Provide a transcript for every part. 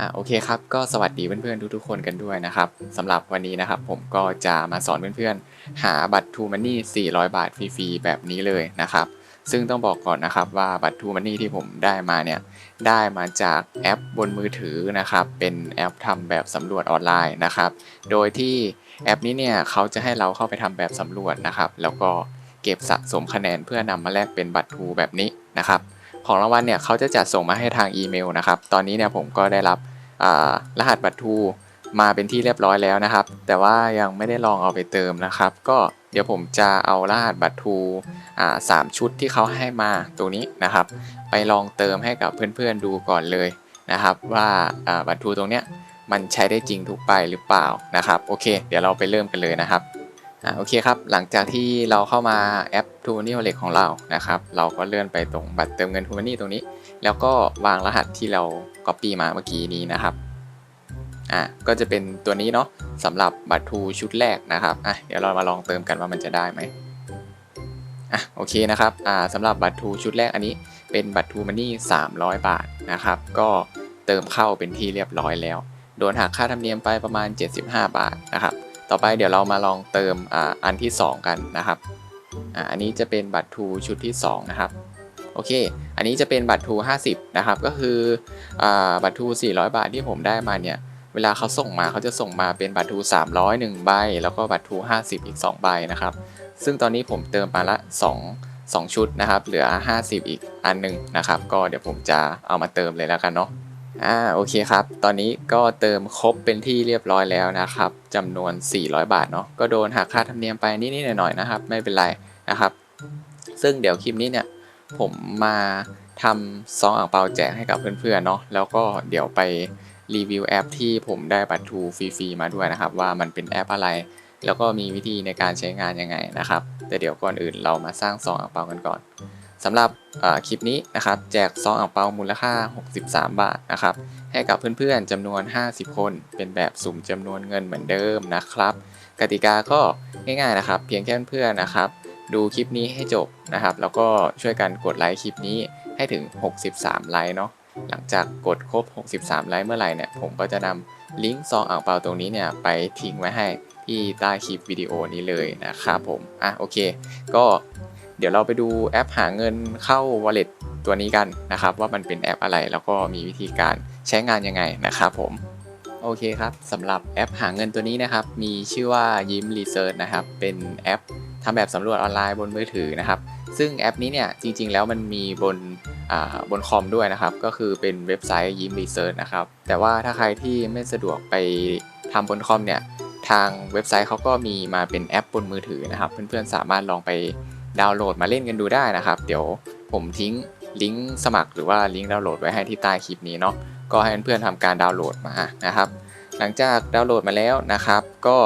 อ่าโอเคครับก็สวัสดีเพื่อนๆทุกๆคนกันด้วยนะครับสำหรับวันนี้นะครับผมก็จะมาสอนเพื่อนๆ หาบัตร t ูมันนี่400 บาทฟรีๆแบบนี้เลยนะครับ ซึ่งต้องบอกก่อนนะครับว่าบัตร t ูมันนี่ที่ผมได้มาเนี่ยได้มาจากแอปบนมือถือนะครับ เป็นแอปทำแบบสำรวจออนไลน์นะครับ โดยที่แอปนี้เนี่ยเขาจะให้เราเข้าไปทำแบบสำรวจนะครับ แล้วก็เก็บสะสมคะแนนเพื่อนำมาแลกเป็นบัตร t ูแบบนี้นะครับ ของรางวัลเนี่ยเขาจะจัดส่งมาให้ทางอีเมลนะครับ ตอนนี้เนี่ยผมก็ได้รับ รหัสบัตรทูมาเป็นที่เรียบร้อยแล้วนะครับ แต่ว่ายังไม่ได้ลองเอาไปเติมนะครับ ก็เดี๋ยวผมจะเอารหัสบัตรทูสามชุดที่เขาให้มาตรงนี้นะครับ ไปลองเติมให้กับเพื่อนๆดูก่อนเลยนะครับ ว่าบัตรทูตรงเนี้ยมันใช้ได้จริงทุกใบหรือเปล่านะครับ โอเค เดี๋ยวเราไปเริ่มกันเลยนะครับอโอเคครับ หลังจากที่เราเข้ามาแอป t ูนี่ Wallet ของเรานะครับ เราก็เลื่อนไปตรงบัตรเติมเงิน t ูนี่ตรงนี้ แล้วก็วางรหัสที่เรา Copy มาเมื่อกี้นี้นะครับอะก็จะเป็นตัวนี้เนาะสำหรับบัตรทูชุดแรกนะครับอะเดี๋ยวเรามาลองเติมกันว่ามันจะได้ไหมอะโอเคนะครับอ่าสำหรับบัตรทูชุดแรกอันนี้เป็นบัตรทูมันนี่300 บาทนะครับ ก็เติมเข้าเป็นที่เรียบร้อยแล้ว โดนหักค่าธรรมเนียมไปประมาณ 75 บาทนะครับ ต่อไปเดี๋ยวเรามาลองเติมอ่าอันที่ 2 กันนะครับอ่าอันนี้จะเป็นบัตรทูชุดที่ 2 นะครับ โอเค อันนี้จะเป็นบัตรทู50 นะครับ ก็คืออบัตรทู400 บาทที่ผมได้มาเนี่ย เวลาเขาส่งมาเขาจะส่งมาเป็นบัตรทู300 1ใบ แล้วก็บัตรทู50 อีก 2 ใบนะครับ ซึ่งตอนนี้ผมเติมมาละ 2 2 ชุดนะครับ เหลือ 50 อีกอันหนึ่งนะครับ ก็เดี๋ยวผมจะเอามาเติมเลยแล้วกันเนาะ อ่า โอเคครับ ตอนนี้ก็เติมครบเป็นที่เรียบร้อยแล้วนะครับจำนวน 400 บาทเนาะ ก็โดนหักค่าธรรมเนียมไปนิดๆหน่อยๆนะครับ ไม่เป็นไรนะครับ ซึ่งเดี๋ยวคลิปนี้เนี่ย ผมมาทำซองอ่างเปาแจกให้กับเพื่อนๆเนาะแล้วก็เดี๋ยวไปรีวิวแอปที่ผมได้บัตรทูฟรีๆมาด้วยนะครับ ว่ามันเป็นแอปอะไร แล้วก็มีวิธีในการใช้งานยังไงนะครับ แต่เดี๋ยวก่อนอื่นเรามาสร้างซองอ่างเปากันก่อนสำหรับคลิปนี้นะครับ แจกซองอ่างเปามูลค่า 63 บาทนะครับ ให้กับเพื่อนๆจำนวน 50 คน เป็นแบบสุ่มจำนวนเงินเหมือนเดิมนะครับ กติกาก็ง่ายๆนะครับ เพียงแค่เพื่อนๆนะครับ ดูคลิปนี้ให้จบนะครับ แล้วก็ช่วยกันกดไลค์คลิปนี้ให้ถึง 63 ไลค์เนาะหลังจากกดครบ 63 ไลค์เมื่อไหร่เนี่ยผมก็จะนำลิงก์ซองอ่างเปาตรงนี้เนี่ยไปทิ้งไว้ให้ที่ใต้คลิปวิดีโอนี้เลยนะครับผมอะโอเค ก็เดี๋ยวเราไปดูแอปหาเงินเข้า wallet ตัวนี้กันนะครับ ว่ามันเป็นแอปอะไรแล้วก็มีวิธีการใช้งานยังไงนะครับผมโอเคครับสำหรับแอปหาเงินตัวนี้นะครับ มีชื่อว่ายิ้มรีเซิร์ชนะครับ เป็นแอป ทำแบบสำรวจออนไลน์บนมือถือนะครับ ซึ่งแอปนี้เนี่ยจริงๆ แล้วมันมีบนบนคอมด้วยนะครับ ก็คือเป็นเว็บไซต์ยิ้มรีเซิร์ชนะครับ แต่ว่าถ้าใครที่ไม่สะดวกไปทำบนคอมเนี่ยทางเว็บไซต์เขาก็มีมาเป็นแอปบนมือถือนะครับ เพื่อนๆสามารถลองไปดาวน์โหลดมาเล่นกันดูได้นะครับ เดี๋ยวผมทิ้งลิงก์สมัครหรือว่าลิงก์ดาวน์โหลดไว้ให้ที่ใต้คลิปนี้เนาะก็ให้เพื่อนๆทำการดาวน์โหลดมานะครับ หลังจากดาวน์โหลดมาแล้วนะครับ ก็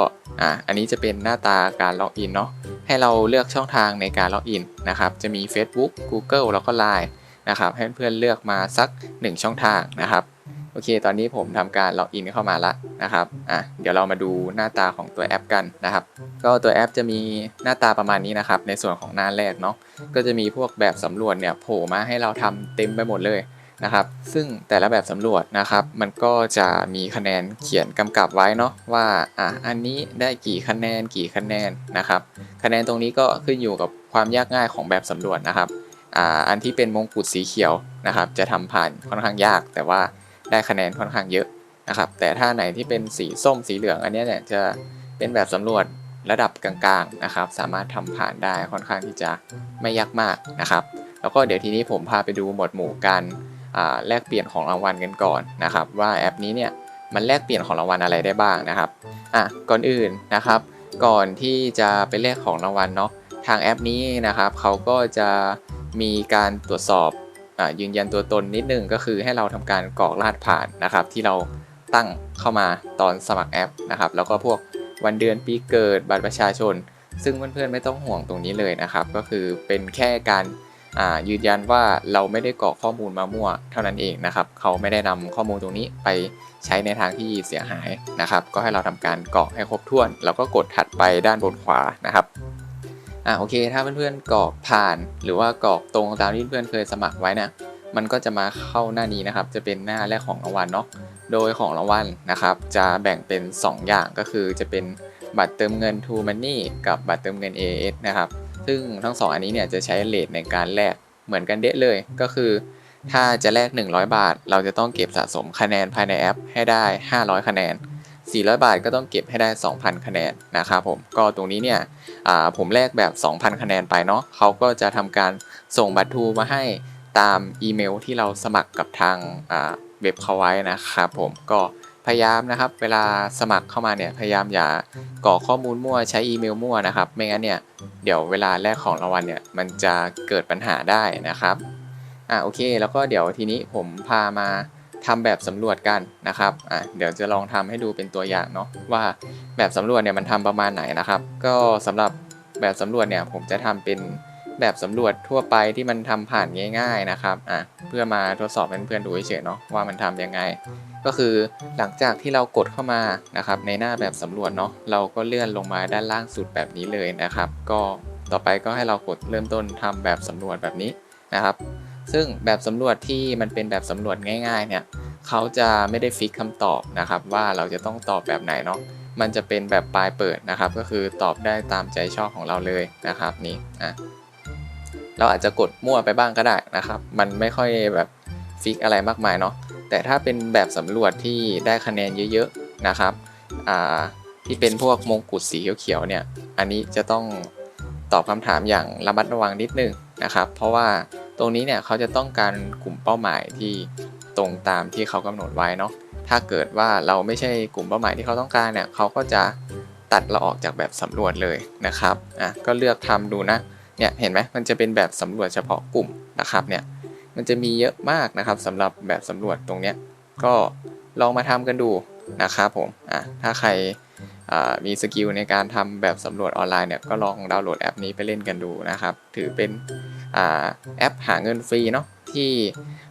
อ่าอันนี้จะเป็นหน้าตาการล็อกอินเนาะ ให้เราเลือกช่องทางในการล็อกอินนะครับ จะมี Facebook Google แล้วก็ Line นะครับ ให้เพื่อนเลือกมาสัก 1 ช่องทางนะครับ โอเค ตอนนี้ผมทำการล็อกอินเข้ามาละนะครับ อะ เดี๋ยวเรามาดูหน้าตาของตัวแอปกันนะครับ ก็ตัวแอปจะมีหน้าตาประมาณนี้นะครับ ในส่วนของหน้าแรกเนาะ ก็จะมีพวกแบบสำรวจเนี่ยโผล่มาให้เราทำเต็มไปหมดเลย นะครับ ซึ่งแต่ละแบบสำรวจนะครับ มันก็จะมีคะแนนเขียนกำกับไว้เนาะว่าอะอันนี้ได้กี่คะแนนกี่คะแนนนะครับ คะแนนตรงนี้ก็ขึ้นอยู่กับความยากง่ายของแบบสำรวจนะครับอ่าอันที่เป็นมงกุฎสีเขียวนะครับ จะทำผ่านค่อนข้างยาก แต่ว่าได้คะแนนค่อนข้างเยอะนะครับ แต่ถ้าไหนที่เป็นสีส้มสีเหลืองอันนี้เนี่ยจะเป็นแบบสำรวจระดับกลางๆนะครับ สามารถทำผ่านได้ค่อนข้างที่จะไม่ยากมากนะครับ แล้วก็เดี๋ยวทีนี้ผมพาไปดูหมวดหมู่การ แลกเปลี่ยนของรางวัลกันก่อนนะครับ ว่าแอปนี้เนี่ยมันแลกเปลี่ยนของรางวัลอะไรได้บ้างนะครับอะก่อนอื่นนะครับ ก่อนที่จะไปแลกของรางวัลเนาะทางแอปนี้นะครับเขาก็จะมีการตรวจสอบอยืนยันตัวตนนิดนึงก็คือให้เราทำการกรอกรหัสผ่านนะครับ ที่เราตั้งเข้ามาตอนสมัครแอปนะครับ แล้วก็พวกวันเดือนปีเกิดบัตรประชาชน ซึ่งเพื่อนๆไม่ต้องห่วงตรงนี้เลยนะครับ ก็คือเป็นแค่การ ยืนยันว่าเราไม่ได้กรอกข้อมูลมามั่วเท่านั้นเองนะครับเขาไม่ได้นำข้อมูลตรงนี้ไปใช้ในทางที่เสียหายนะครับ ก็ให้เราทำการกรอกให้ครบถ้วน แล้วก็กดถัดไปด้านบนขวานะครับอ่าโอเค ถ้าเพื่อนๆกรอกผ่าน หรือว่ากรอกตรงตามที่เพื่อนเคยสมัครไว้นะมันก็จะมาเข้าหน้านี้นะครับ จะเป็นหน้าแรกของรางวัลเนาะโดยของรางวัลนะครับ จะแบ่งเป็น 2 อย่างก็คือจะเป็นบัตรเติมเงิน True Money กับบัตรเติมเงิน AS นะครับ ซึ่งทั้ง 2 อันนี้เนี่ยจะใช้เลทในการแลกเหมือนกันเดะเลย ก็คือ ถ้าจะแลก 100 บาท เราจะต้องเก็บสะสมคะแนนภายในแอปให้ได้ 500 คะแนน 400 บาทก็ต้องเก็บให้ได้ 2,000 คะแนนนะครับผม ก็ตรงนี้เนี่ยอ่าผมแลกแบบ 2,000 คะแนนไปเนาะเขาก็จะทำการส่งบัตรทูมาให้ตามอีเมลที่เราสมัครกับทางอ่าเว็บเขาไว้นะครับผมก็ พยายามนะครับ เวลาสมัครเข้ามาเนี่ยพยายามอย่ากรอกข้อมูลมั่วใช้อีเมลมั่วนะครับ ไม่งั้นเนี่ยเดี๋ยวเวลาแลกของรางวัลเนี่ยมันจะเกิดปัญหาได้นะครับอ่าโอเค แล้วก็เดี๋ยวทีนี้ผมพามาทำแบบสำรวจกันนะครับอ่าเดี๋ยวจะลองทำให้ดูเป็นตัวอย่างเนาะว่าแบบสำรวจเนี่ยมันทำประมาณไหนนะครับ ก็สำหรับแบบสำรวจเนี่ยผมจะทำเป็น แบบสำรวจทั่วไปที่มันทำผ่านง่าย ๆนะครับอะเพื่อมาทดสอบเพื่อนๆดูเฉยๆเนาะว่ามันทำยังไง ก็คือหลังจากที่เรากดเข้ามานะครับ ในหน้าแบบสำรวจเนาะเราก็เลื่อนลงมาด้านล่างสุดแบบนี้เลยนะครับ ก็ต่อไปก็ให้เรากดเริ่มต้นทำแบบสำรวจแบบนี้นะครับ ซึ่งแบบสำรวจที่มันเป็นแบบสำรวจง่าย ๆ เนี่ยเขาจะไม่ได้ฟิกคำตอบนะครับ ว่าเราจะต้องตอบแบบไหนเนาะมันจะเป็นแบบปลายเปิดนะครับ ก็คือตอบได้ตามใจชอบของเราเลยนะครับนี่อะ เราอาจจะกดมั่วไปบ้างก็ได้นะครับ มันไม่ค่อยแบบฟิกอะไรมากมายเนาะแต่ถ้าเป็นแบบสำรวจที่ได้คะแนนเยอะๆนะครับอ่าที่เป็นพวกมงกุฎสีเขียวๆเนี่ยอันนี้จะต้องตอบคำถามอย่างระมัดระวังนิดนึงนะครับ เพราะว่าตรงนี้เนี่ยเขาจะต้องการกลุ่มเป้าหมายที่ตรงตามที่เขากำหนดไว้เนาะ ถ้าเกิดว่าเราไม่ใช่กลุ่มเป้าหมายที่เขาต้องการเนี่ยเขาก็จะตัดเราออกจากแบบสำรวจเลยนะครับ อะก็เลือกทำดูนะ เนี่ยเห็นไหมมันจะเป็นแบบสำรวจเฉพาะกลุ่มนะครับเนี่ยมันจะมีเยอะมากนะครับสำหรับแบบสำรวจตรงเนี้ยก็ลองมาทำกันดูนะครับผมอะถ้าใครมีสกิลในการทำแบบสำรวจออนไลน์เนี่ยก็ลองดาวน์โหลดแอปนี้ไปเล่นกันดูนะครับ ถือเป็นอแอปหาเงินฟรีเนาะที่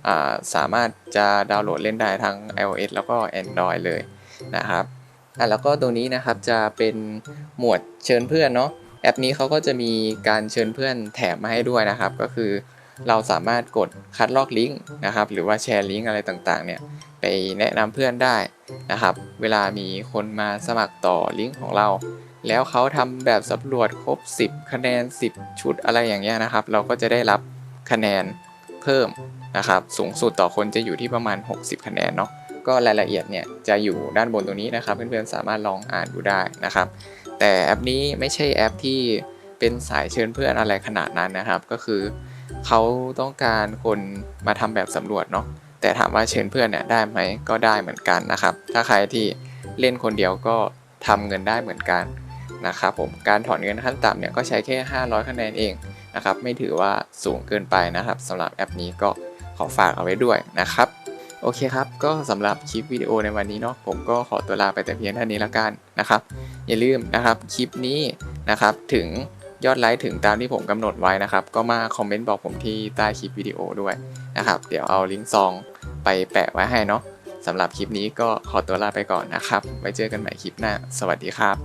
อ่สามารถจะดาวน์โหลดเล่นได้ทั้ง iOS แล้วก็ Android เลยนะครับอะแล้วก็ตรงนี้นะครับจะเป็นหมวดเชิญเพื่อนเนาะ แอปนี้เขาก็จะมีการเชิญเพื่อนแถมมาให้ด้วยนะครับ ก็คือเราสามารถกดคัดลอกลิงก์นะครับ หรือว่าแชร์ลิงก์อะไรต่างๆเนี่ยไปแนะนำเพื่อนได้นะครับ เวลามีคนมาสมัครต่อลิงก์ของเรา แล้วเขาทำแบบสำรวจครบ 10 คะแนน 10 ชุดอะไรอย่างเงี้ยนะครับ เราก็จะได้รับคะแนนเพิ่มนะครับ สูงสุดต่อคนจะอยู่ที่ประมาณ 60 คะแนนเนาะก็รายละเอียดเนี่ยจะอยู่ด้านบนตรงนี้นะครับ เพื่อนๆสามารถลองอ่านดูได้นะครับ แต่แอปนี้ไม่ใช่แอปที่เป็นสายเชิญเพื่อนอะไรขนาดนั้นนะครับ ก็คือเขาต้องการคนมาทำแบบสำรวจเนาะแต่ถามว่าเชิญเพื่อนเนี่ยได้ไหมก็ได้เหมือนกันนะครับ ถ้าใครที่เล่นคนเดียวก็ทำเงินได้เหมือนกันนะครับผมการถอนเงินขั้นต่ำเนี่ยก็ใช้แค่ 500 คะแนนเองนะครับ ไม่ถือว่าสูงเกินไปนะครับสำหรับแอปนี้ก็ขอฝากเอาไว้ด้วยนะครับ โอเคครับ ก็สำหรับคลิปวิดีโอในวันนี้เนาะผมก็ขอตัวลาไปแต่เพียงเท่านี้แล้วกันนะครับ อย่าลืมนะครับคลิปนี้นะครับถึงยอดไลค์ถึงตามที่ผมกำหนดไว้นะครับ ก็มาคอมเมนต์บอกผมที่ใต้คลิปวิดีโอด้วยนะครับ เดี๋ยวเอาลิงก์ซองไปแปะไว้ให้เนาะสำหรับคลิปนี้ก็ขอตัวลาไปก่อนนะครับ ไว้เจอกันใหม่คลิปหน้า สวัสดีครับ